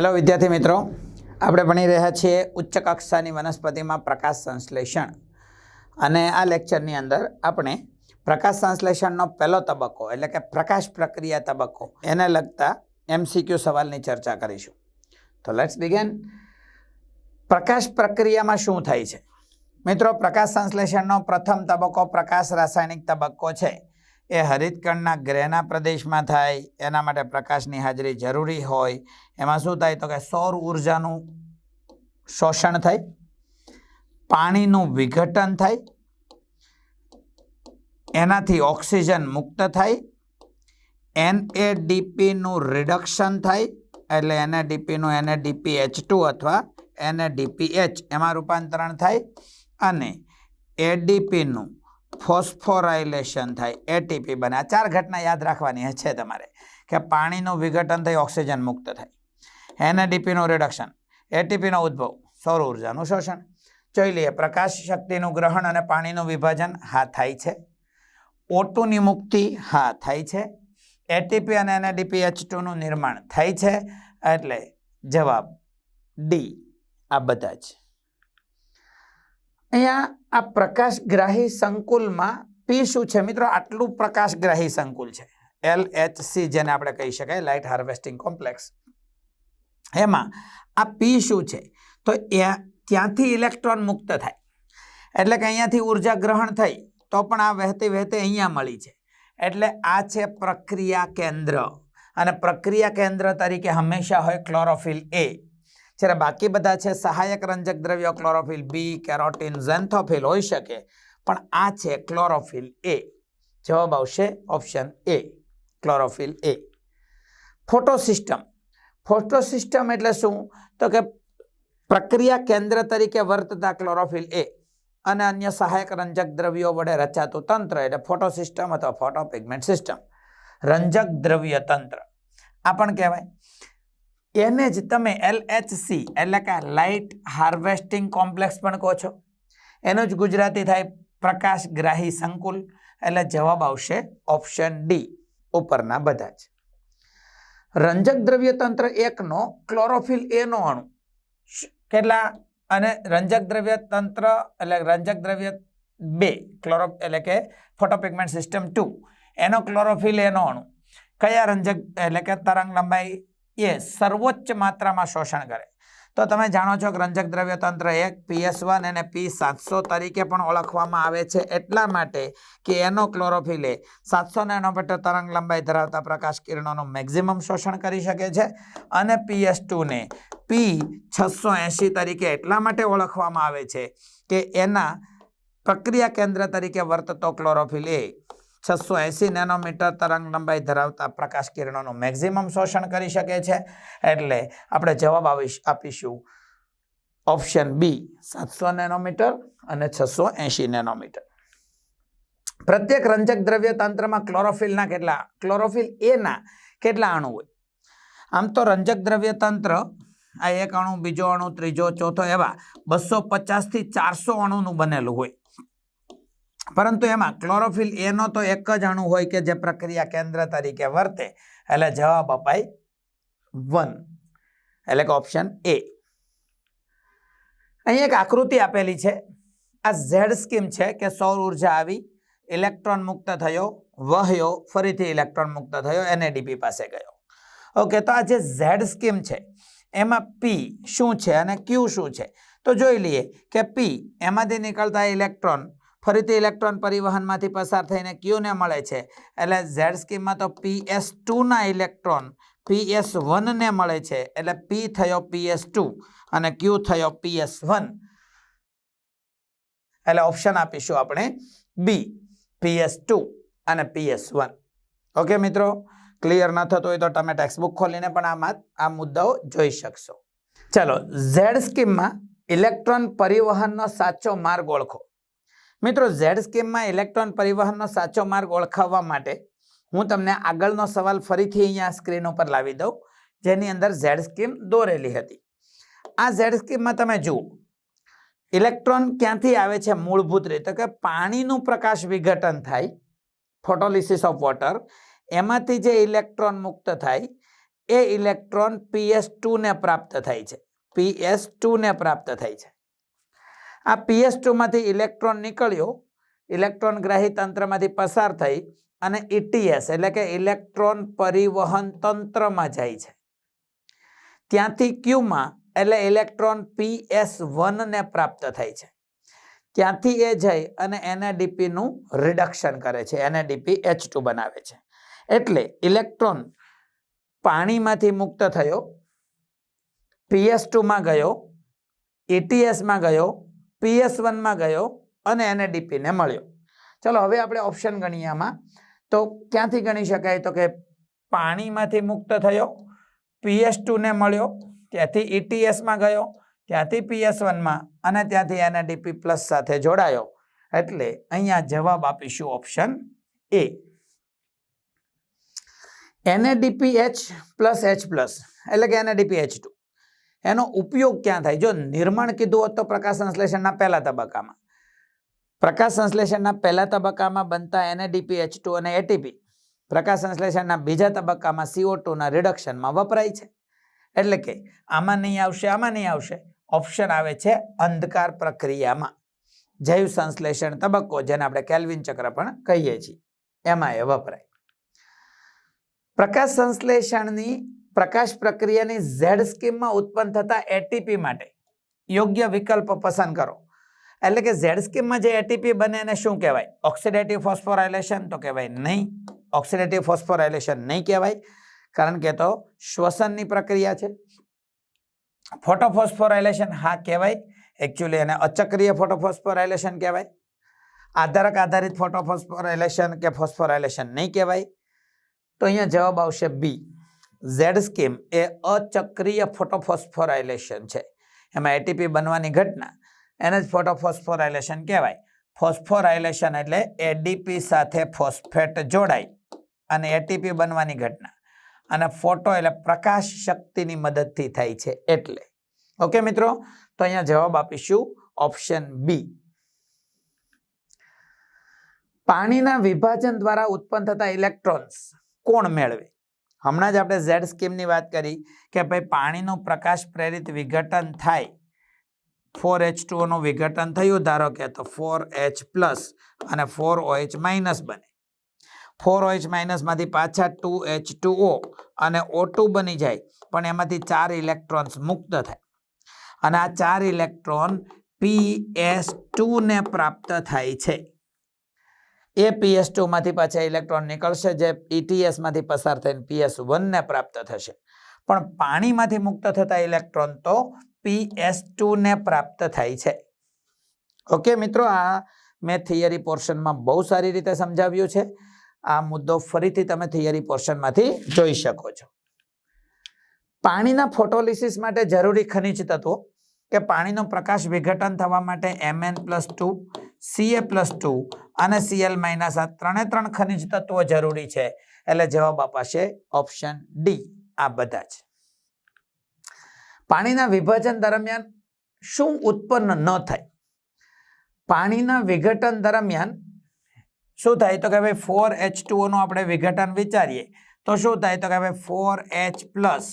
Hello વિદ્યાર્થી મિત્રો. આપણે ભણી રહ્યા છીએ ઉચ્ચ કક્ષાની વનસ્પતિમાં પ્રકાશ સંશ્લેષણ. અને આ લેક્ચરની અંદર આપણે પ્રકાશ સંશ્લેષણનો પહેલો તબક્કો, એટલે કે પ્રકાશ પ્રક્રિયા તબક્કો, એને લગતા એમસીક્યુ સવાલની ચર્ચા કરીશું. તો લેટ્સ બિગેન પ્રકાશ પ્રક્રિયામાં શું થાય છે? મિત્રો, પ્રકાશ સંશ્લેષણનો પ્રથમ તબક્કો પ્રકાશ રાસાયણિક તબક્કો છે. એ હરિતકણના ગ્રહના પ્રદેશમાં થાય, એના માટે પ્રકાશની હાજરી જરૂરી હોય. એમાં શું થાય તો કે સૌર ઉર્જાનું શોષણ થાય, પાણીનું વિઘટન થાય, એનાથી ઓક્સિજન મુક્ત થાય એનએડીપીનું રિડક્શન થાય, એટલે એનએડીપીનું એનએડીપી એચ ટુ અથવા એનએડીપીએચ એમાં રૂપાંતરણ થાય, અને એડીપીનું ફોસ્ફોરાઇલેશન થાય એટીપી બને. આ ચાર ઘટના યાદ રાખવાની છે તમારે કે પાણીનું વિઘટન થઈ, ઓક્સિજન મુક્ત થાય. એનએડીપીનું રિડક્શન એટીપીનો ઉદ્ભવ, સૌર ઉર્જાનું શોષણ. જોઈ લઈએ, પ્રકાશ શક્તિનું ગ્રહણ અને પાણીનું વિભાજન, હા, થાય છે. ઓટુની મુક્તિ, હા, થાય છે. એટીપી અને એનએડીપી એચ ટુનું નિર્માણ થાય છે. એટલે જવાબ ડી, આ બધા જ. અહીંયા આ પ્રકાશગ્રાહી સંકુલમાં પી શું છે મિત્રો? આટલું પ્રકાશગ્રાહી સંકુલ છે. એલ એચ સી જેને આપણે કહી શકાય લાઇટ હાર્વેસ્ટિંગ કોમ્પ્લેક્સ એમાં આ પી શું છે? તો એ ત્યાંથી ઇલેક્ટ્રોન મુક્ત થાય. એટલે કે અહીંયાથી ઊર્જા ગ્રહણ થઈ, તો પણ આ વહેતી વહેતી અહીંયા મળી છે. એટલે આ છે પ્રક્રિયા કેન્દ્ર. અને પ્રક્રિયા કેન્દ્ર તરીકે હંમેશા હોય ક્લોરોફિલ એ જ્યારે બાકી બધા છે, સહાયક રંજક દ્રવ્યો ક્લોરોફિલ બી કેરોટીન ઝેન્થોફિલ હોઈ શકે. પણ આ છે ક્લોરોફિલ એ જવાબ આવશે ઓપ્શન એ ક્લોરોફિલ એ ફોટોસિસ્ટમ ફોટોસિસ્ટમ એટલે શું? તો કે પ્રક્રિયા કેન્દ્ર તરીકે વર્તતા ક્લોરોફિલ એ અને અન્ય સહાયક રંજક દ્રવ્યો વડે રચાતું તંત્ર એટલે ફોટોસિસ્ટમ અથવા ફોટોપિગમેન્ટ સિસ્ટમ રંજક દ્રવ્ય તંત્ર. આ પણ કહેવાય. એને જ તમે એલએચસી એટલે કે લાઇટ હાર્વેસ્ટિંગ કોમ્પ્લેક્સ પણ કહો છો. એનું જ ગુજરાતી થાય પ્રકાશગ્રાહી સંકુલ એટલે જવાબ આવશે ઓપ્શન ડી ઉપરના બધા જ. રંજક દ્રવ્ય તંત્ર એકનો ક્લોરોફિલ એનો અણુ. કેટલા? અને રંજક દ્રવ્ય તંત્ર એટલે રંજક દ્રવ્ય બે ક્લોરો એટલે કે ફોટોપિગમેન્ટ સિસ્ટમ ટુ એનો ક્લોરોફિલ એનો અણુ. કયા રંજક, એટલે કે તરંગ લંબાઈ એ સર્વોચ્ચ માત્રામાં શોષણ કરે. તો તમે જાણો છો કે રંજક દ્રવ્ય તંત્ર એક પીએસ વન અને પી સાતસો તરીકે પણ ઓળખવામાં આવે છે. એટલા માટે કે એનો ક્લોરોફિલે સાતસો નેનોમીટર તરંગ લંબાઈ ધરાવતા પ્રકાશ કિરણોનું મેક્ઝિમમ શોષણ કરી શકે છે અને પીએસ ટુને પી છસો એંશી તરીકે એટલા માટે ઓળખવામાં આવે છે કે એના પ્રક્રિયા કેન્દ્ર તરીકે વર્તતો ક્લોરોફિલ એ. છસો એંસી નેનોમીટર તરંગ લંબાઈ ધરાવતા પ્રકાશ કિરણોનું મેક્ઝિમમ શોષણ કરી શકે છે. એટલે આપણે જવાબ આવીશ, આપીશું. ઓપ્શન બી, સાતસો નેનોમીટર અને છસો એંશી નેનોમીટર. પ્રત્યેક રંજક દ્રવ્ય તંત્રમાં ક્લોરોફિલના કેટલા, ક્લોરોફિલ એના કેટલા અણુ હોય? આમ તો રંજક દ્રવ્ય તંત્ર, આ એક અણુ, બીજો અણુ, ત્રીજો, ચોથો એવા બસો પચાસથી ચારસો અણુનું બનેલું હોય. પરંતુ એમાં ક્લોરોફિલ એનો તો એક જ અણુ હોય કે જે પ્રક્રિયા કેન્દ્ર તરીકે વર્તે, એટલે જવાબ અપાય વન એટલે કે ઓપ્શન એ અહીં એક આકૃતિ આપેલી છે. આ ઝેડ સ્કીમ છે કે સૌર ઊર્જા આવી ઇલેક્ટ્રોન મુક્ત થયો, વહ્યો, ફરીથી ઇલેક્ટ્રોન મુક્ત થયો એનએડીપી પાસે ગયો. ઓકે તો આ જે ઝેડ સ્કીમ છે, એમાં પી શું છે અને ક્યુ શું છે? તો જોઈ લઈએ કે પી એમાંથી નીકળતા ઇલેક્ટ્રોન ફરીથી ઇલેક્ટ્રોન પરિવહનમાંથી પસાર થઈને ક્યુને મળે છે? એટલે ઝેડ સ્કીમમાં તો પી એસ ટુના ઇલેક્ટ્રોન પી એસ વનને મળે છે. એટલે પી થયો પી એસ ટુ અને ક્યુ થયો પી એસ વન. એટલે ઓપ્શન આપીશું આપણે બી, પી એસ ટુ અને પી એસ વન. ઓકે મિત્રો? ક્લિયર ન થતું હોય તો તમે ટેક્સ્ટબુક ખોલીને પણ આમાં આ મુદ્દાઓ જોઈ શકશો. ચલો, ઝેડ સ્કીમમાં ઇલેક્ટ્રોન પરિવહનનો સાચો માર્ગ ઓળખો. મિત્રો ઝેડ સ્કીમમાં ઇલેક્ટ્રોન પરિવહનનો સાચો માર્ગ ઓળખાવવા માટે હું તમને આગળનો સવાલ ફરીથી અહીંયા સ્ક્રીન ઉપર લાવી દઉં, જેની અંદર ઝેડ સ્કીમ દોરેલી હતી. આ ઝેડ સ્કીમમાં તમે જુઓ, ઇલેક્ટ્રોન ક્યાંથી આવે છે મૂળભૂત રીતે? કે પાણીનું પ્રકાશ વિઘટન થાય, ફોટોલિસિસ ઓફ વોટર, એમાંથી જે ઇલેક્ટ્રોન મુક્ત થાય, એ ઇલેક્ટ્રોન પીએસ ટુને પ્રાપ્ત થાય છે. પીએસ ટુને પ્રાપ્ત થાય છે. આ પીએસ ટુમાંથી ઇલેક્ટ્રોન નીકળ્યો. ઇલેક્ટ્રોન ગ્રાહી તંત્રમાંથી પસાર થઈ અને ઇટીએસ એટલે કે ઇલેક્ટ્રોન પરિવહન તંત્રમાં જાય છે. ત્યાંથી ક્યુમાં એટલે ઇલેક્ટ્રોન પીએસ વનને પ્રાપ્ત થાય છે. ત્યાંથી એ જઈ અને એનએડીપીનું રિડક્શન કરે છે. એનએડીપી એચ ટુ બનાવે છે. એટલે ઇલેક્ટ્રોન પાણીમાંથી મુક્ત થયો પીએસ ટુમાં ગયો એટીએસમાં ગયો પીએસ વનમાં ગયો અને એને ડીપીને મળ્યો. ચલો, હવે આપણે ઓપ્શન ગણીએ આમાં. તો ક્યાંથી ગણી શકાય? તો કે પાણીમાંથી મુક્ત થયો પીએસ ટુને મળ્યો, ત્યાંથી ઇટીએસમાં ગયો, ત્યાંથી પીએસ વનમાં અને ત્યાંથી એનએડીપી પ્લસ સાથે જોડાયો. એટલે અહીંયા જવાબ આપીશું option A NADP H plus H plus એટલે કે એનએડીપી એચ ટુ એનો ઉપયોગ ક્યાં થાય? જો નિર્માણ કીધું હોત તો પ્રકાશ સંશ્લેષણના પહેલા તબક્કામાં. પ્રકાશ સંશ્લેષણના પહેલા તબક્કામાં બનતા એનએડીપી એચ ટુ અને એટીપી પ્રકાશ સંશ્લેષણના બીજા તબક્કામાં સીઓ ટુના રિડક્શનમાં વપરાય છે. એટલે કે આમાં નહીં આવશે, આમાં નહીં આવશે. ઓપ્શન આવે છે અંધકાર પ્રક્રિયામાં. જૈવ સંશ્લેષણ તબક્કો, જેને આપણે કેલ્વિન ચક્ર પણ કહીએ છીએ. એમાં એ વપરાય. પ્રકાશ સંશ્લેષણની પ્રકાશ પ્રક્રિયાની ઝેડ સ્કીમમાં ઉત્પન્ન થતા એટીપી માટે યોગ્ય વિકલ્પ પસંદ કરો. એટલે કે ઝેડ સ્કીમમાં જે એટીપી બને એને શું કહેવાય? ઓક્સિડેટિવ ફોસ્ફોરાઇલેશન તો કહેવાય નહીં. ઓક્સિડેટિવ ફોસ્ફોરાઇલેશન નહીં કહેવાય. કારણ કે તો શ્વસનની પ્રક્રિયા છે. ફોટોફોસ્ફોરાઇલેશન હા કહેવાય. એકચ્યુઅલી એને અચક્રિય ફોટોફોસ્ફોરાઇલેશન કહેવાય. આધારક આધારિત ફોટોફોસ્ફોરાઇલેશન કે ફોસ્ફોરાઇલેશન નહીં કહેવાય. તો અહીંયા જવાબ આવશે બી ઝેડ સ્કીમ એ અચક્રિય ફોટોફોસ્ફોરાઇલેશન છે. એમાં એટીપી બનવાની ઘટના, એને જ ફોટોફોસ્ફોરાઇલેશન કહેવાય. ફોસ્ફોરાઇલેશન એટલે એડીપી સાથે ફોસ્ફેટ જોડાય અને એટીપી બનવાની ઘટના. અને ફોટો એટલે પ્રકાશ શક્તિની મદદથી થાય છે એટલે. ઓકે મિત્રો, તો અહીંયા જવાબ આપીશું ઓપ્શન બી. પાણીના વિભાજન દ્વારા ઉત્પન્ન થતા ઇલેક્ટ્રોન્સ કોણ મેળવે? હમણાં જ આપણે ઝેડ સ્કીમની વાત કરી કે ભાઈ પાણીનું પ્રકાશ પ્રેરિત વિઘટન થાય. ફોર એચ ટુઓનું વિઘટન થયું, ધારો કે તો ફોર એચ પ્લસ અને ફોર ઓએચ માઇનસ બને. ફોર ઓએચ માઇનસમાંથી પાછા ટુ એચ ટુ ઓ અને ઓ ટુ બની જાય, પણ એમાંથી ચાર ઇલેક્ટ્રોન્સ મુક્ત થાય. અને આ ચાર ઇલેક્ટ્રોન પી એસ ટુને પ્રાપ્ત થાય છે. એ પીએસ ટુમાંથી પાછા ઇલેક્ટ્રોન નીકળશે, જે ઇટીએસમાંથી પસાર થઈને પીએસ વનને પ્રાપ્ત થશે. પણ પાણીમાંથી મુક્ત થતા ઇલેક્ટ્રોન તો પીએસ ને પ્રાપ્ત થાય છે. ઓકે, મિત્રો, આ મેં થિયરી પોર્શનમાં બહુ સારી રીતે સમજાવ્યું છે. આ મુદ્દો ફરીથી તમે થિયરી પોર્શનમાંથી જોઈ શકો છો. પાણીના ફોટોલિસિસ માટે જરૂરી ખનિજ તત્વો કે પાણીનો પ્રકાશ વિઘટન થવા માટે MN plus two CA plus two અને સીએલ માઇનસ આ ત્રણે ત્રણ ખનિજ તત્વો જરૂરી છે. એટલે જવાબ અપાશે ઓપ્શન ડી આ બધા જ. પાણીના વિભાજન દરમિયાન શું ઉત્પન્ન ન થાય? પાણીના વિઘટન દરમિયાન શું થાય? તો કે ભાઈ ફોર એચ ટુઓનું આપણે વિઘટન વિચારીએ, તો શું થાય? તો કે ભાઈ four H plus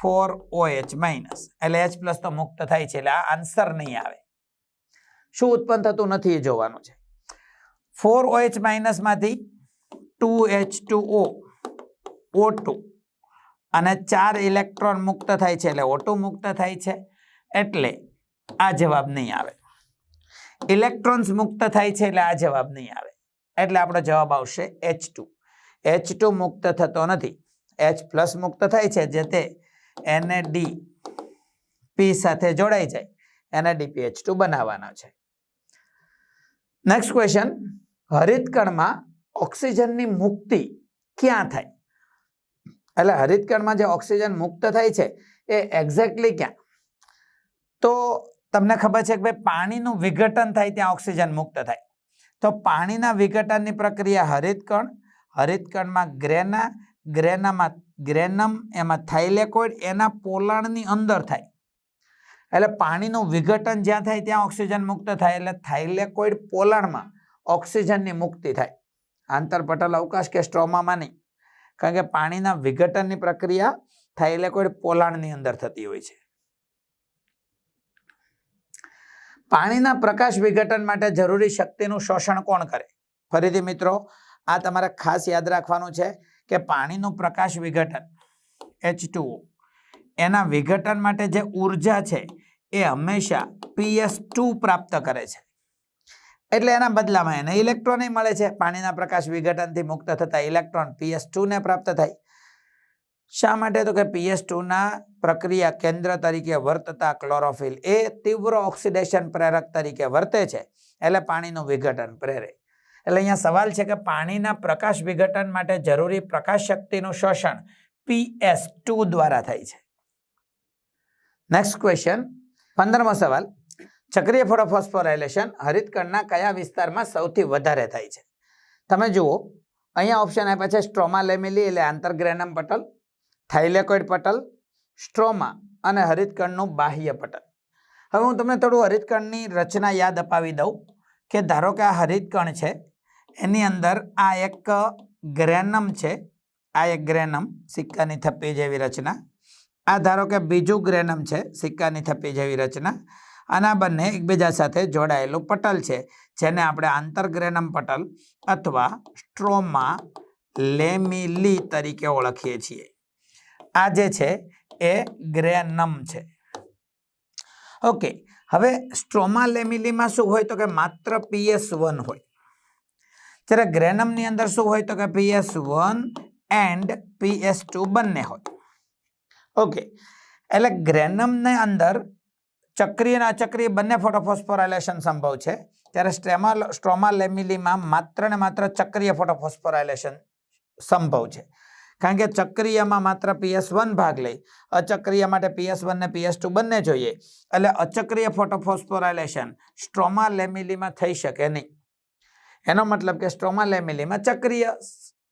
four O H minus એટલે એચ પ્લસ તો મુક્ત થાય છે, એટલે આ આન્સર નહીં આવે. શું ઉત્પન્ન થતું નથી એ જોવાનું છે. Four O H માઇનસમાંથી two H two O O two. અને ચાર ઇલેક્ટ્રોન મુક્ત થાય છે એટલે ઓટો મુક્ત થાય છે. એટલે આ જવાબ નહીં આવે. ઇલેક્ટ્રોન્સ મુક્ત થાય છે એટલે આ જવાબ નહીં આવે. એટલે આપણો જવાબ આવશે એચ ટુ. એચ ટુ મુક્ત થતો નથી. એચ પ્લસ મુક્ત થાય છે જે તે એને ડી પી સાથે જોડાઈ જાય. એને ડીપીએચ ટુ બનાવવાનો છે. નેક્સ્ટ ક્વેશ્ચન હરિતકણમાં ઓક્સિજનની મુક્તિ ક્યાં થાય? એટલે હરિતકણમાં જે ઓક્સિજન મુક્ત થાય છે, એ એક્ઝેક્ટલી ક્યાં? તો તમને ખબર છે કે ભાઈ પાણીનું વિઘટન થાય ત્યાં ઓક્સિજન મુક્ત થાય. તો પાણીના વિઘટનની પ્રક્રિયા હરિતકણ, હરિતકણમાં ગ્રેના, ગ્રેનામાં ગ્રેનમ, એમાં થાઇલેકોઇડ, એના પોલાણની અંદર થાય. એટલે પાણીનું વિઘટન જ્યાં થાય ત્યાં ઓક્સિજન મુક્ત થાય, એટલે થાઇલેકોઇડ પોલાણમાં ઓક્સિજનની મુક્તિ થાય. આંતરપટલ અવકાશ કે સ્ટ્રોમામાં નહીં. કારણ કે પાણીના વિઘટનની પ્રક્રિયા થાય એટલે કોઈ પોલાણની અંદર થતી હોય છે. પાણીના પ્રકાશ વિઘટન માટે જરૂરી શક્તિનું શોષણ કોણ કરે? ફરીથી મિત્રો, આ તમારે ખાસ યાદ રાખવાનું છે કે પાણીનું પ્રકાશ વિઘટન એચ એના વિઘટન માટે જે ઊર્જા છે એ હંમેશા પીએસ પ્રાપ્ત કરે છે. એટલે એના બદલામાં એને ઇલેક્ટ્રોન મળે છે. પાણીના પ્રકાશ વિઘટનથી મુક્ત થતા ઇલેક્ટ્રોન પીએસ ને પ્રાપ્ત થાય. શા માટે તો કે પીએસ ના પ્રક્રિયા કેન્દ્ર તરીકે વર્તતા ક્લોરોફિલ એ તીવ્ર ઓક્સિડેશન પ્રેરક તરીકે વર્તે છે. એટલે પાણીનું વિઘટન પ્રેરે. એટલે અહીંયા સવાલ છે કે પાણીના પ્રકાશ વિઘટન માટે જરૂરી પ્રકાશ શક્તિનું શોષણ પીએસ ટુ દ્વારા થાય છે. નેક્સ્ટ ક્વેશ્ચન પંદરમો સવાલ. ચક્રીય ફોટોફોસ્ફોરાઇલેશન હરિતકણના કયા વિસ્તારમાં સૌથી વધારે થાય છે? તમે જુઓ, અહીંયા ઓપ્શન આપ્યા છે સ્ટ્રોમા લેમિલી એટલે આંતરગ્રેનમ પટલ, થાઇલેકોઇડ પટલ, સ્ટ્રોમા અને હરિતકણનું બાહ્ય પટલ. હવે હું તમને થોડું હરિતકણની રચના યાદ અપાવી દઉં કે ધારો કે આ હરિતકણ છે, એની અંદર આ એક ગ્રેનમ છે, આ એક ગ્રેનમ સિક્કાની થપ્પી જેવી રચના. આ ધારો કે બીજું ગ્રેનમ છે, સિક્કાની થપ્પી જેવી રચના. અને આ બંને એકબીજા સાથે જોડાયેલું પટલ છે, જેને આપણે આંતરગ્રેનમ પટલ અથવા સ્ટ્રોમા લેમિલી તરીકે ઓળખીએ છીએ. આ જે છે એ ગ્રેનમ છે. ઓકે, હવે સ્ટ્રોમા લેમિલીમાં શું હોય તો કે માત્ર પીએસ વન હોય. જ્યારે ગ્રેનમની અંદર શું હોય તો કે PS one and PS two બંને હોય. ઓકે, એટલે ગ્રેનમને અંદર ચક્રીય અને અચક્રીય બંને ફોટોફોસ્ફોરાઇલેશન સંભવ છે. ત્યારે સ્ટ્રેમા સ્ટ્રોમા લેમિલીમાં માત્ર ને માત્ર ચક્રીય ફોટોફોસ્ફોરાઇલેશન સંભવ છે. કારણ કે ચક્રીયમાં માત્ર પીએસ વન ભાગ લઈ, અચક્રીય માટે પીએસ વન ને પીએસ ટુ બંને જોઈએ. એટલે અચક્રીય ફોટોફોસ્ફોરાઇલેશન સ્ટ્રોમા લેમિલીમાં થઈ શકે નહીં. એનો મતલબ કે સ્ટ્રોમા લેમિલીમાં ચક્રીય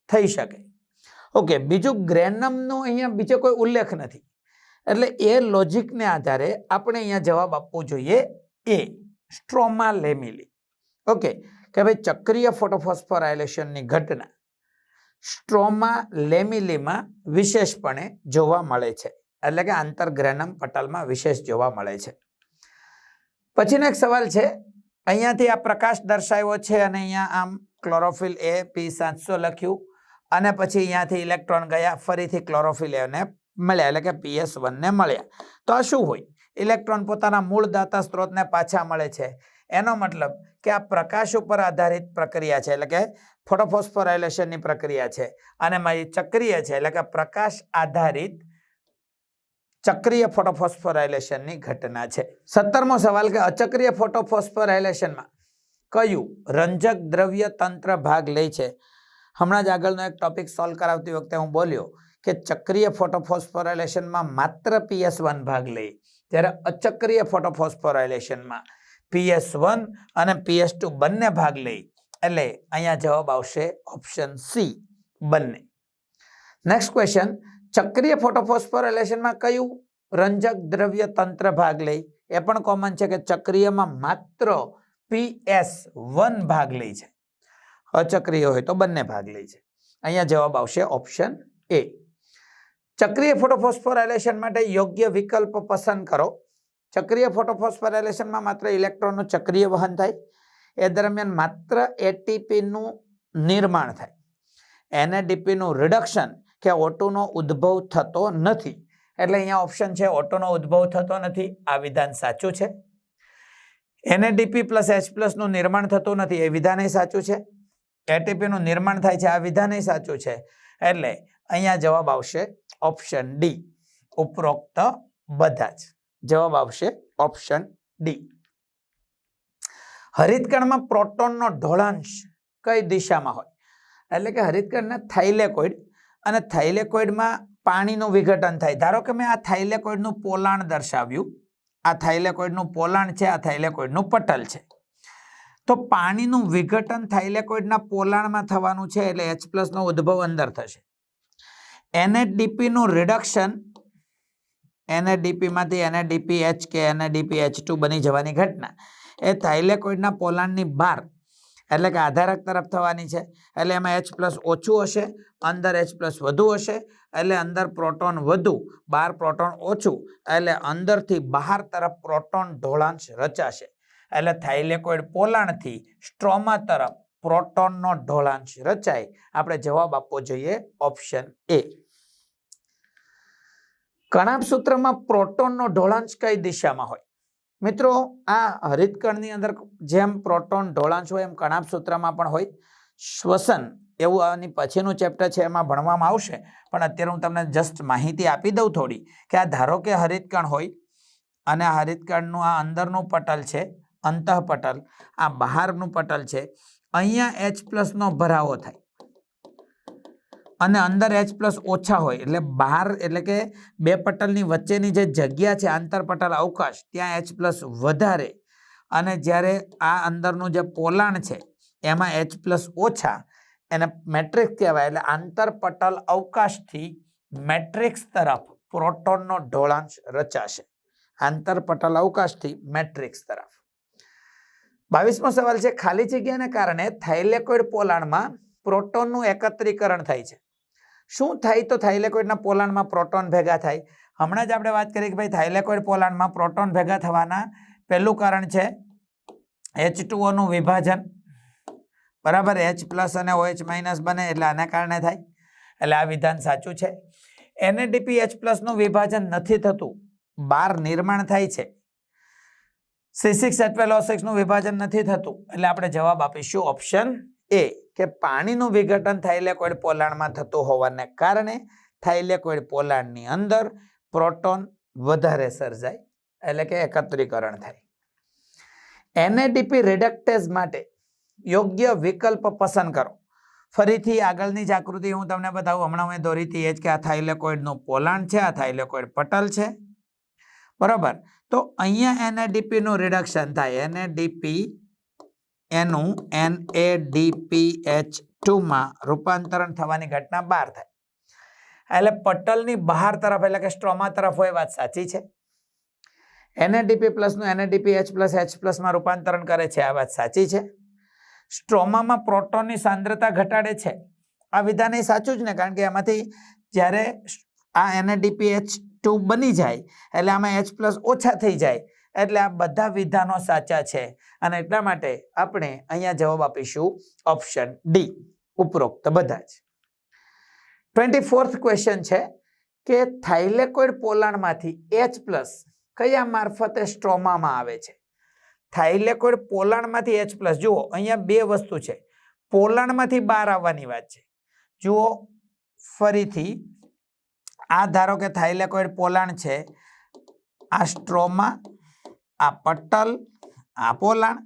થઈ શકે. ઓકે, બીજું ગ્રેનમનો અહીંયા બીજો કોઈ ઉલ્લેખ નથી. એટલે એ લોજિકને આધારે આપણે અહીંયા જવાબ આપવો જોઈએ એ સ્ટ્રોમા લેમિલી ઓકે કે ભાઈ ચક્રીય ફોટોફોસ્ફોરાયલેશનની ઘટના સ્ટ્રોમા લેમિલીમાં વિશેષપણે જોવા મળે છે. એટલે કે આંતરગ્રેનમ પટલમાં વિશેષ જોવા મળે છે. પછીનો એક સવાલ છે, અહીંયાથી આ પ્રકાશ દર્શાવ્યો છે અને અહીંયા આમ ક્લોરોફિલ એ પી સાતસો લખ્યું અને પછી અહીંયાથી ઇલેક્ટ્રોન ગયા, ફરીથી ક્લોરોફિલ એને મળ્યા, એટલે કે પીએસ વનને મળ્યા. તો આ શું હોય? ઇલેક્ટ્રોન પોતાના મૂળ દાતા સ્ત્રોતને પાછા મળે છે. એનો મતલબ કે આ પ્રકાશ ઉપર આધારિત પ્રક્રિયા છે, એટલે કે ફોટોફોસ્ફોરાઇલેશનની પ્રક્રિયા છે. અને મારી ચક્રીય છે, એટલે કે પ્રકાશ આધારિત ચક્રીય ફોટોફોસ્ફોરાઇલેશનની ઘટના છે. સત્તરમો સવાલ કે અચક્રીય ફોટોફોસ્ફોરાઇલેશનમાં કયું રંજક દ્રવ્ય તંત્ર ભાગ લે છે? હમણાં જ આગળનો એક ટોપિક સોલ્વ કરાવતી વખતે હું બોલ્યો. કે ચક્રીય ફોટોફોસ્ફોરાઇલેશનમાં માત્ર પીએસ વન ભાગ લે. જ્યારે અચક્રીય ફોટોફોસ્ફોરાઇલેશનમાં પીએસ વન અને પીએસ ટુ બંને ભાગ લે. એટલે અહીંયા જવાબ આવશે ઓપ્શન સી, બંને. નેક્સ્ટ ક્વેશ્ચન ચક્રીય ફોટોફોસ્ફોરાઇલેશનમાં કયું રંજક દ્રવ્ય તંત્ર ભાગ લે? એ પણ કોમન છે કે ચક્રીયમાં માત્ર પીએસ વન ભાગ લે છે. અચક્રીય હોય તો બંને ભાગ લે છે. અહીંયા જવાબ આવશે ઓપ્શન એ. ચક્રીય ફોટોફોસ્ફોરાઇલેશન માટે યોગ્ય વિકલ્પ પસંદ કરો. ચક્રીય ફોટોફોસ્ફોરાઇલેશનમાં માત્ર ઇલેક્ટ્રોનનું ચક્રીય વહન થાય. એ દરમિયાન માત્ર એટીપીનું નિર્માણ થાય. એનએડીપીનું રિડક્શન કે ઓટોનો ઉદ્ભવ થતો નથી. એટલે અહીંયા ઓપ્શન છે ઓટોનો ઉદ્ભવ થતો નથી. આ વિધાન સાચું છે. એનએડીપી પ્લસ એચ પ્લસનું નિર્માણ થતું નથી. એ વિધાનય સાચું છે. એટીપીનું નિર્માણ થાય છે. આ વિધાનય સાચું છે. એટલે અહીંયા જવાબ આવશે ઓપ્શન ડી ઉપરોક્ત બધા જ. જવાબ આવશે ઓપ્શન ડી હરિતકણમાં પ્રોટોનનો ઢોળાંશ કઈ દિશામાં હોય? એટલે કે હરિતકણના થાઇલેકોઇડ અને થાઇલેકોઇડમાં પાણીનું વિઘટન થાય. ધારો કે મેં આ થાઇલેકોઇડનું પોલાણ દર્શાવ્યું. આ થાઇલેકોઇડનું પોલાણ છે, આ થાઇલેકોઇડનું પટલ છે. તો પાણીનું વિઘટન થાઇલેકોઇડના પોલાણમાં થવાનું છે, એટલે એચ પ્લસનો ઉદ્ભવ અંદર થશે. એનએડીપીનું reduction એનએડીપીમાંથી એનએડીપી H K એનએડીપી H two બની જવાની ઘટના. એ થાઇલેકોઇડના પોલાણની બહાર, એટલે કે આધારક તરફ થવાની છે. એટલે એમાં એચ પ્લસ ઓછું હશે, અંદર એચ પ્લસ વધુ હશે, એટલે અંદર પ્રોટોન વધુ, બહાર પ્રોટોન ઓછું, એટલે અંદરથી બહાર તરફ પ્રોટોન ઢોળાંશ રચાશે. એટલે થાઇલેકોઇડ પોલાણથી સ્ટ્રોમા તરફ પ્રોટોનનો ઢોળાંશ રચાય. આપણે જવાબ આપવો જોઈએ ઓપ્શન એ કણાભ સૂત્રમાં પ્રોટોનનો ઢોળાંશ કઈ દિશામાં હોય? મિત્રો, આ હરિતકણની અંદર જેમ પ્રોટોન ઢોળાંશ હોય એમ કણાપ સૂત્રમાં પણ હોય. શ્વસન, એવું આની પછીનું ચેપ્ટર છે, એમાં ભણવામાં આવશે. પણ અત્યારે હું તમને જસ્ટ માહિતી આપી દઉં થોડી કે આ ધારો કે હરિતકણ હોય અને આ હરિતકણનું આ અંદરનું પટલ છે, અંતઃપટલ, આ બહારનું પટલ છે, અહીંયા એચ પ્લસનો ભરાવો થાય. અને અંદર એચ પ્લસ ઓછા હોય. એટલે બહાર એટલે કે બે પટલની વચ્ચેની જે જગ્યા છે આંતરપટલ અવકાશ, ત્યાં એચ પ્લસ વધારે. અને જ્યારે આ અંદરનું જે પોલાણ છે, એમાં એચ પ્લસ ઓછા, એને મેટ્રિક્સ કહેવાય. એટલે આંતરપટલ અવકાશથી મેટ્રિક્સ તરફ પ્રોટોનનો ઢોળાંશ રચાશે. આંતરપટલ અવકાશથી મેટ્રિક્સ તરફ. બાવીસમો સવાલ છે, ખાલી જગ્યાને કારણે થાઇલેકોઇડ પોલાણમાં પ્રોટોનનું એકત્રીકરણ થાય છે. શું થાય? તો થાઇલેકોઇડના પોલાણમાં પ્રોટોન ભેગા થાય. હમણાં જ આપણે વાત કરી કે ભાઈ થાઇલેકોઇડ પોલાણમાં પ્રોટોન ભેગા થવાના પહેલું કારણ છે એચ ટુઓનું વિભાજન. બરાબર? એચ પ્લસ અને ઓએચ માઇનસ બને એટલે આના કારણે થાય. એટલે આ વિધાન સાચું છે. એનએડીપી એચ પ્લસનું વિભાજન નથી થતું. બાર નિર્માણ થાય છે. સી સિક્સનું વિભાજન નથી થતું. એટલે આપણે જવાબ આપીશું ઓપ્શન એ કે પાણીનું વિઘટન થાઇલેકોઇડ પોલાણમાં થતું હોવાને કારણે થાઇલેકોઇડ પોલાણની અંદર પ્રોટોન વધારે સર્જાય, એટલે કે એકત્રીકરણ થાય. એનએડીપી રિડક્ટેઝ માટે યોગ્ય વિકલ્પ પસંદ કરો. ફરીથી આગળની જ આકૃતિ હું તમને બતાવું. હમણાં મેં દોરી હતી, એ જ કે આ થાઇલેકોઇડનું પોલાણ છે, આ થાઇલેકોઇડ પટલ છે. બરાબર? તો અહીંયા એનએડીપીનું રિડક્શન થાય. એનએડીપી એનું એન એનએડીપીએચ ટુમાં રૂપાંતરણ થવાની ઘટના બહાર થાય. એટલે પટલની બહાર તરફ એટલે કે સ્ટ્રોમા તરફ હોય વાત સાચી છે. એનએડીપી પ્લસનું એનએડીપી એચ પ્લસ એચ પ્લસમાં રૂપાંતરણ કરે છે, આ વાત સાચી છે. સ્ટ્રોમામાં પ્રોટોનની સાંદ્રતા ઘટાડે છે. આ વિધાન એ સાચું જ ને? કારણ કે એમાંથી જ્યારે આ એનએડીપી એચ ટુ બની જાય, એટલે આમાં એચ પ્લસ ઓછા થઈ જાય એટલે આ બધા વિધાનો સાચા છે. અને એટલા માટે આપણે અહીંયા જવાબ આપીશું ઓપ્શન ડી ઉપરોક્ત બધા જ. ટ્વેન્ટી ફોર્થ ક્વેશ્ચન છે કે થાઇલેકોઇડ પોલાણમાંથી એચ પ્લસ કયા મારફતે સ્ટ્રોમામાં આવે છે? થાઇલેકોઇડ પોલાણમાંથી એચ પ્લસ જુઓ, અહીંયા બે વસ્તુ છે. પોલાણમાંથી બહાર આવવાની વાત છે. જુઓ, ફરીથી, આ ધારો કે થાઇલેકોઇડ પોલાણ છે, આ સ્ટ્રોમા આ પટલ, આ પોલાણ.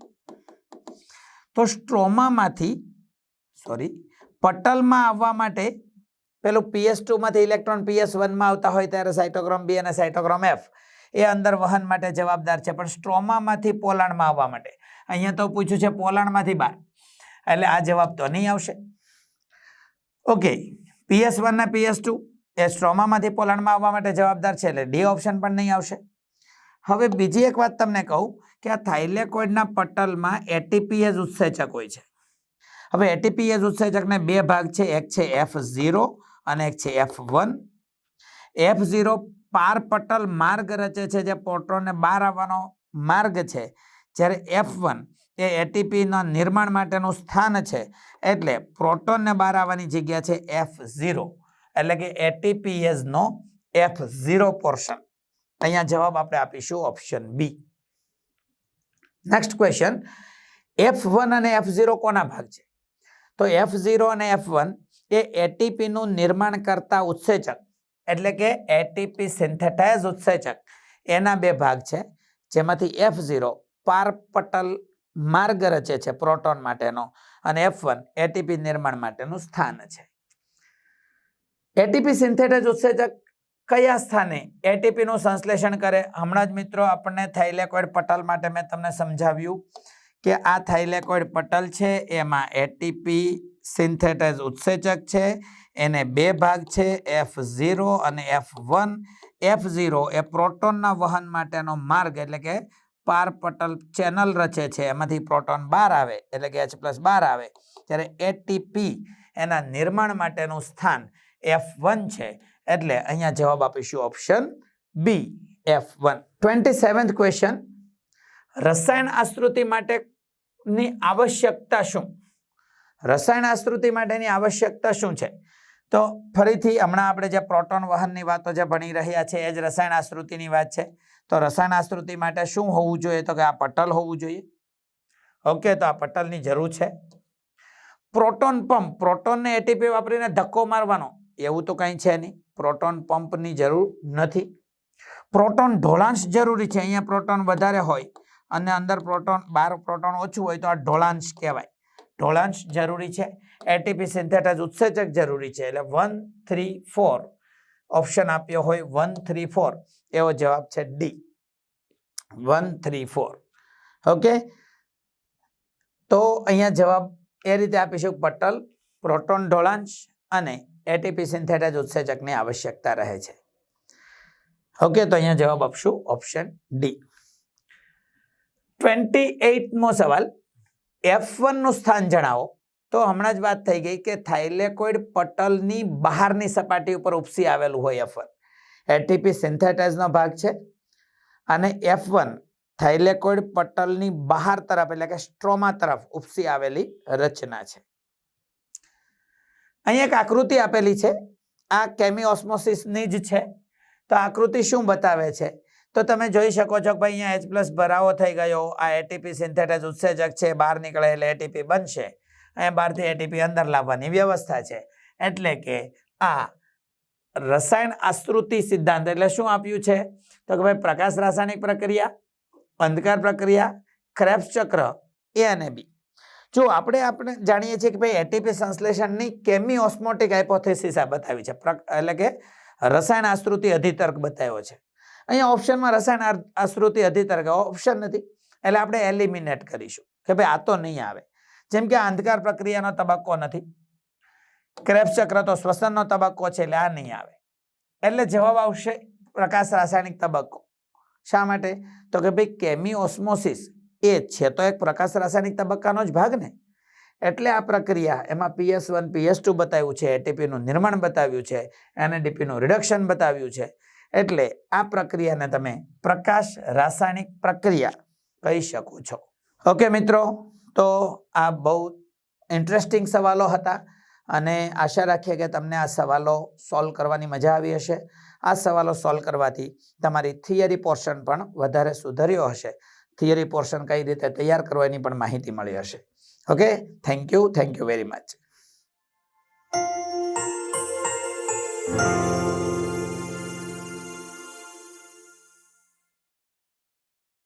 તો સ્ટ્રોમામાંથી સોરી પટલમાં આવવા માટે પેલું પીએસ ટુમાંથી ઇલેક્ટ્રોન પીએસ વનમાં આવતા હોય ત્યારે સાયટોક્રોમ બી અને સાયટોક્રોમ એફ એ અંદર વહન માટે જવાબદાર છે. પણ સ્ટ્રોમામાંથી પોલાણમાં આવવા માટે. અહીંયા તો પૂછ્યું છે પોલાણમાંથી બહાર. એટલે આ જવાબ તો નહીં આવશે. ઓકે પીએસ વન ને પીએસ ટુ એ સ્ટ્રોમામાંથી પોલાણમાં આવવા માટે જવાબદાર છે એટલે ડી ઓપ્શન પણ નહીં આવશે. હવે બીજી એક વાત તમને કહું કે આ થાઇલેકોઇડના પટલમાં એટીપીએઝ ઉત્સેચક હોય છે. હવે એટીપીએઝ ઉત્સેચકને બે ભાગ છે. એક છે એફ ઝીરો અને એક છે એફ વન એફ ઝીરો પાર પટલ માર્ગ રચે છે જે પ્રોટોનને બહાર આવવાનો માર્ગ છે. જ્યારે એફ વન એ એટીપીના નિર્માણ માટેનું સ્થાન છે. એટલે પ્રોટોનને બહાર આવવાની જગ્યા છે એફ ઝીરો એટલે કે એટીપીએઝનો એફ ઝીરો પોર્શન અહીંયા જવાબ આપણે આપીશું option B next question F one અને એફ ઝીરો કોના ભાગ છે? તો એફ ઝીરો અને એફ વન એ એટીપીનું નિર્માણ કરતા ઉત્સેચક, એટલે કે એટીપી સિન્થેટાઇઝ ઉત્સેચક, એના બે ભાગ છે. જેમાંથી એફ ઝીરો પારપટલ માર્ગ રચે છે પ્રોટોન માટેનો અને એફ વન એટીપી નિર્માણ માટેનું સ્થાન છે. એટીપી સિન્થેટાઇઝ ઉત્સેચક કયા સ્થાને એટીપીનું સંશ્લેષણ કરે? હમણાં જ મિત્રો આપણને થાઇલેકોઇડ પટલ માટે મેં તમને સમજાવ્યું કે આ થાઇલેકોઇડ પટલ છે, એમાં એટીપી સિન્થેટાઇઝ ઉત્સેચક છે, એને બે ભાગ છે એફ ઝીરો અને એફ વન એફ ઝીરો એ પ્રોટોનના વહન માટેનો માર્ગ એટલે કે પાર પટલ ચેનલ રચે છે, એમાંથી પ્રોટોન બહાર આવે, એટલે કે એચ પ્લસ બહાર આવે. ત્યારે એટીપી એના નિર્માણ માટેનું સ્થાન એફ વન છે એટલે અહીંયા જવાબ આપીશું option B F one twenty seventh question રસાયણ આશ્રુતિ માટેની આવશ્યકતા શું? રસાયણ આશ્રુતિ માટેની આવશ્યકતા શું છે? તો ફરીથી હમણાં આપણે જે પ્રોટોન વહનની વાતો જે ભણી રહ્યા છે, એ જ રસાયણ આશ્રુતિની વાત છે. તો રસાયણ આશ્રુતિ માટે શું હોવું જોઈએ? તો કે આ પટલ હોવું જોઈએ. ઓકે, તો આ પટલની જરૂર છે. Proton pump. પ્રોટોનને એટીપી વાપરીને ધક્કો મારવાનો. એવું તો કંઈ છે નહીં. પ્રોટોન પંપની જરૂર નથી. પ્રોટોન ઢોળાંશ જરૂરી છે. અહીંયા પ્રોટોન વધારે હોય અને અંદર પ્રોટોન, બાર પ્રોટોન ઓછું હોય તો આ ઢોળાંશ કહેવાય. ઢોળાંશ જરૂરી છે. એટીપી સિન્થેટાઇઝ ઉત્સેચક જરૂરી છે. એટલે વન, થ્રી, ફોર ઓપ્શન આપ્યો હોય. વન, થ્રી, ફોર એવો જવાબ છે D one, three, four. Okay? તો અહીંયા જવાબ એ રીતે આપીશું પટલ, પ્રોટોન ઢોળાંશ અને એટીપી સિન્થેટાઇઝ ઉત્સેચકની આવશ્યકતા રહે છે. ઓકે તો અહીંયા જવાબ આપશું ઓપ્શન ડી ટ્વેન્ટી એઇટમો સવાલ એફ વનનું સ્થાન જણાવો. તો હમણાં જ વાત થઈ ગઈ કે થાઇલેકોઇડ પટલની બહારની સપાટી ઉપર ઉપસી આવેલું હોય એફ વન એટીપી સિન્થેટાઇઝનો ભાગ છે. અને એફ વન થાઇલેકોઇડ પટલની બહાર તરફ એટલે કે સ્ટ્રોમા તરફ ઉપસી આવેલી રચના છે. અહીં એક આકૃતિ આપેલી છે. આ કેમિઓસ્મોસિસની જ છે. તો આકૃતિ શું બતાવે છે? તો તમે જોઈ શકો છો કે ભાઈ અહીંયા એચ પ્લસ ભરાવો થઈ ગયો. આ એટીપી સિન્થેટાઇઝ ઉત્સેજક છે. બહાર નીકળે એટલે એટીપી બનશે. અહીંયા બહારથી એટીપી અંદર લાવવાની વ્યવસ્થા છે. એટલે કે આ રસાયણ આશ્રુતિ સિદ્ધાંત એટલે શું આપ્યું છે? તો કે ભાઈ પ્રકાશ રાસાયણિક પ્રક્રિયા, અંધકાર પ્રક્રિયા ક્રેપ્સ ચક્ર એ અને બી જો આપણે આપણે જાણીએ છીએ કે ભાઈ એટીપી સંશ્લેષણની કેમી ઓસ્મોટિક હાઇપોથેસિસ આ બતાવી છે. એટલે કે રસાયણ આશ્રુતિ અધિતર્ક બતાવ્યો છે. અહીંયા ઓપ્શનમાં રસાયણ આશ્રુતિ અધિતર્ક ઓપ્શન નથી. એટલે આપણે એલિમિનેટ કરીશું. કે ભાઈ આ તો નહીં આવે. જેમ કે અંધકાર પ્રક્રિયાનો તબક્કો નથી. ક્રેબ્સ ચક્ર તો શ્વસનનો તબક્કો છે, એટલે આ નહીં આવે. એટલે જવાબ આવશે પ્રકાશ રાસાયણિક તબક્કો. શા માટે? તો કે ભાઈ કેમી ઓસ્મોસિસ એ છે. તો એક પ્રકાશ રાસાયણિક તબક્કાનો જ ભાગ ને. એટલે આ પ્રક્રિયા એમાં પીએસ વન પીએસ ટુ બતાવ્યું છે. એટીપીનું નિર્માણ બતાવ્યું છે. એનએડીપીનું રિડક્શન બતાવ્યું છે. એટલે આ પ્રક્રિયાને તમે પ્રકાશ રાસાયણિક પ્રક્રિયા કહી શકો છો. ઓકે મિત્રો? તો આ બહુ ઇન્ટરેસ્ટિંગ સવાલો હતા અને આશા રાખીએ કે તમને આ સવાલો સોલ્વ કરવાની મજા આવી હશે. આ સવાલો સોલ્વ કરવાથી તમારી થિયરી પોર્શન પણ વધારે સુધર્યો હશે. થિયરી પોર્શન કઈ રીતે તૈયાર કરવાની પણ માહિતી મળી હશે. Okay thank you thank you very much